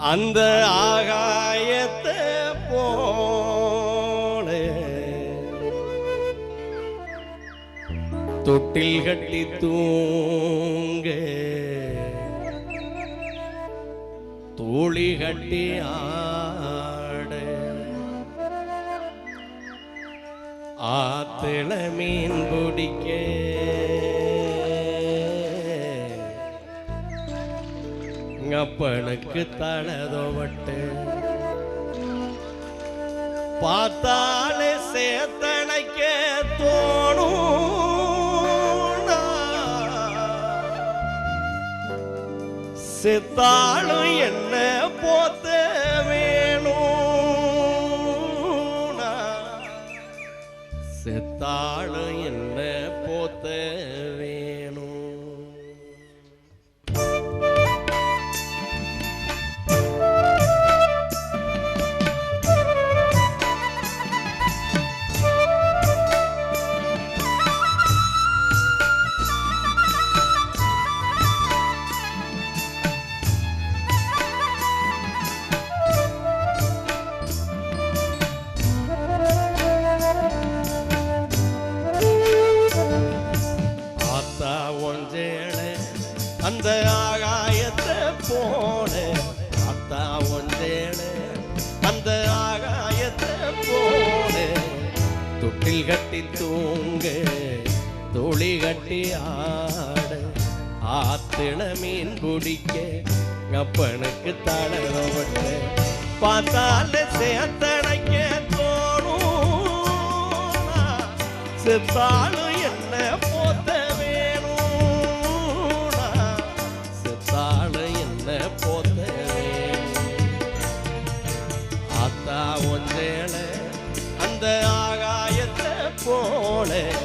அந்த ஆகாயத்தை போல. தொட்டில் கட்டி தூங்க. தோழி கட்டி ஆட. ஆத்திள மீன் பிடிக்க அப்பனுக்கு தனதோவட்டு பார்த்தாலே சேத்தனைக்க தோணும் செத்தாலும் என்ன போத்த வேணும் செத்தாலும் என்ன போன. அத்தா ஒன்றேள அந்த ஆகாயத்தை போன. தொட்டில் கட்டி தூங்க தோழி கட்டி ஆட. ஆத்தின மீன் பிடிக்க அப்பனுக்கு தளவட்ட பார்த்தால சேத்தனைக்க தோணும். செத்தாலும் போல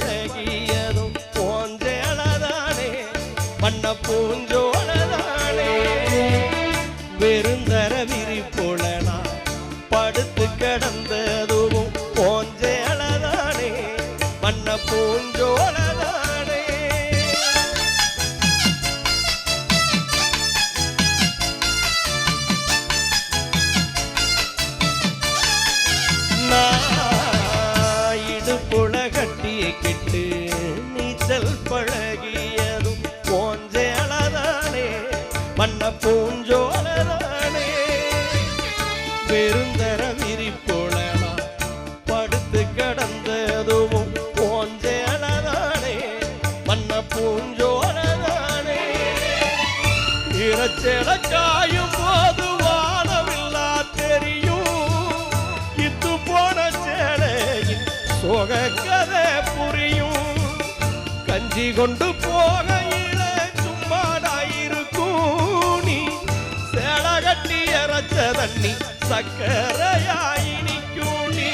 அழகியதும் போன்றே அழதானே பண்ண பூஞ்சோளதானே வெறுந்தர விரிப்புல நான் படுத்து கிடந்ததும் மண்ண பூஞ்சோளதானே இறச்செட காயும் போது வானவில்லா தெரியும். இத்து போன சேலையில் சோகக்கதை புரியும். கஞ்சி கொண்டு போக தண்ணி சக்கரையாய் நிற்கும். நீ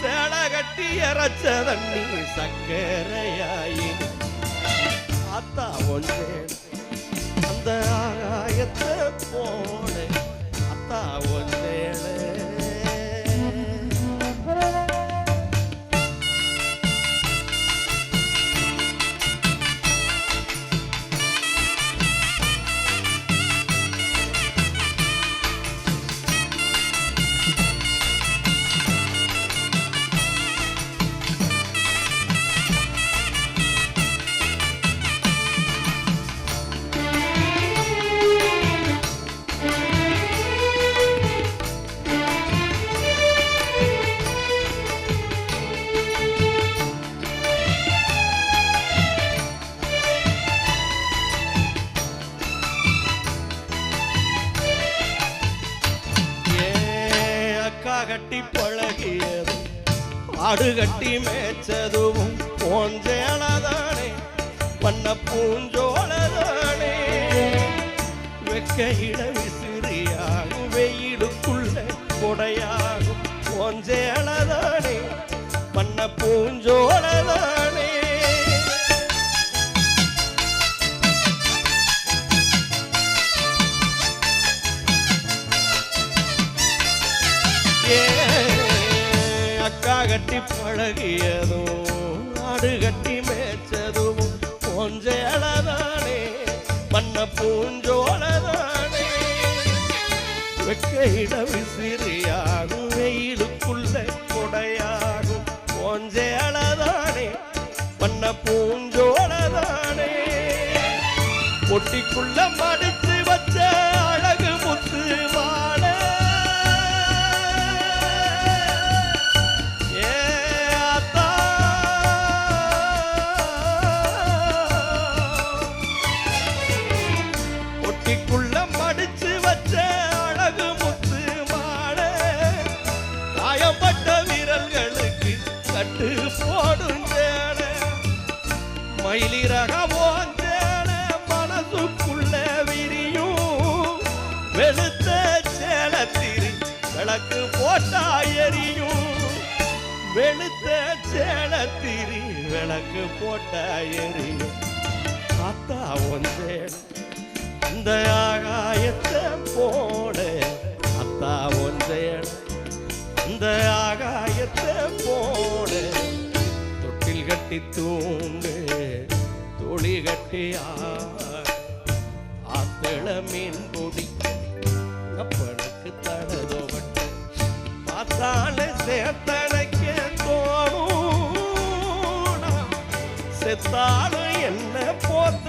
சேலை கட்டி இறச்ச தண்ணி சக்கரையாயினி Ponte. ஆடு கட்டி மேய்ச்சதுவும் போஞ்சேலதானே பண்ண பூஞ்சோலதானே. வெக்கையிட விசிறியாகும் வெயிலுக்குள்ள கொடையாகும் போஞ்சேலதானே பண்ண பூஞ்சோலதானே. கட்டி பழகியதும் ஆடு கட்டி மேய்ச்சதும் கொஞ்சேலதானே பண்ண பூஞ்சோலதானே வெக்கையிட விசிறியாகும் வெயிலுக்குள்ள கொடையாகும் கொஞ்சேலதானே பண்ண பூஞ்சோலதானே பொட்டிக்குள்ள மடிச்சு மயிலிறக போஞ்சேன மனசுக்குள்ள விரியும். வெளுத்த சேலத்திரி விளக்கு போட்டா எரியும். வெளுத்த சேலத்திரி விளக்கு போட்டா எரியும். காத்தா ஒன்றேன் அந்த ஆகாயத்தை போட. அத்தா ஒன்றேன் ஆகாயத்தை போட. தொட்டில் கட்டி தூண்டு ஒளி கட்டி ஆத்தள மீன் பொடி அப்பனுக்கு தடதோவட்ட. பார்த்தாலே சேத்தனைக்க தோணும் செத்தாலும் என்ன போத்த?